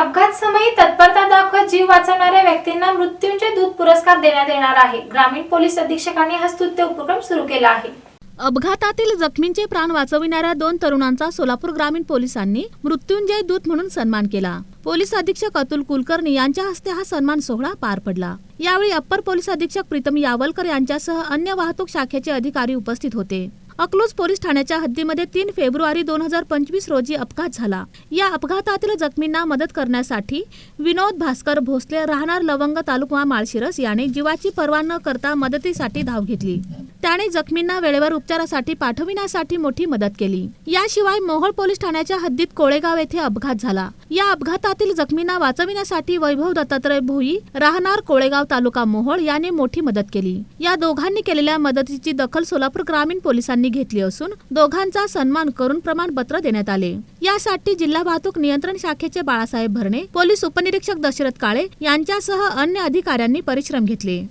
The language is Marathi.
अपघात समयी तत्परता दाखवत जीव वाचवणाऱ्या व्यक्तींना मृत्यूंचे दूध पुरस्कार देण्यात येणार आहे. ग्रामीण पोलीस अधीक्षकांनी हा स्तुत्य उपक्रम सुरू केला आहे. अपघातातील जखमींचे प्राण वाचविणाऱ्या दोन तरुणांचा सोलापूर ग्रामीण पोलिसांनी मृत्युंजय दूत म्हणून सन्मान केला. पोलीस अधीक्षक अतुल कुलकर्णी यांच्या हस्ते हा सन्मान सोहळा पार पडला. यावेळी अप्पर पोलीस अधीक्षक प्रीतम यावलकर यांच्यासह अन्य वाहतूक शाखेचे अधिकारी उपस्थित होते. अकलूज पोलीस ठाण्याच्या हद्दीमध्ये तीन फेब्रुवारी दोन हजार पंचवीस रोजी अपघात झाला. या अपघातातील जखमींना मदत करण्यासाठी विनोद भास्कर भोसले राहणार लवंग तालुका माळशिरस याने जीवाची पर्वा न करता मदतीसाठी धाव घेतली. त्याने जखमींना वेळेवर उपचारासाठी पाठविण्यासाठी मोठी मदत केली. याशिवाय मोहोळ पोलीस ठाण्याच्या हद्दीत कोळेगाव येथे अपघात झाला. या अपघातातील जखमींना वाचविण्यासाठी वैभव दत्तात्रय भोई राहणार कोळेगाव तालुका मोहोळ याने मोठी मदत केली. या दोघांनी केलेल्या मदतीची दखल सोलापूर ग्रामीण पोलिसांनी घेतली असून दोघांचा सन्मान करून प्रमाणपत्र देण्यात आले. यासाठी जिल्हा वाहतूक नियंत्रण शाखेचे बाळासाहेब भरणे पोलीस उपनिरीक्षक दशरथ काळे यांच्यासह अन्य अधिकाऱ्यांनी परिश्रम घेतले.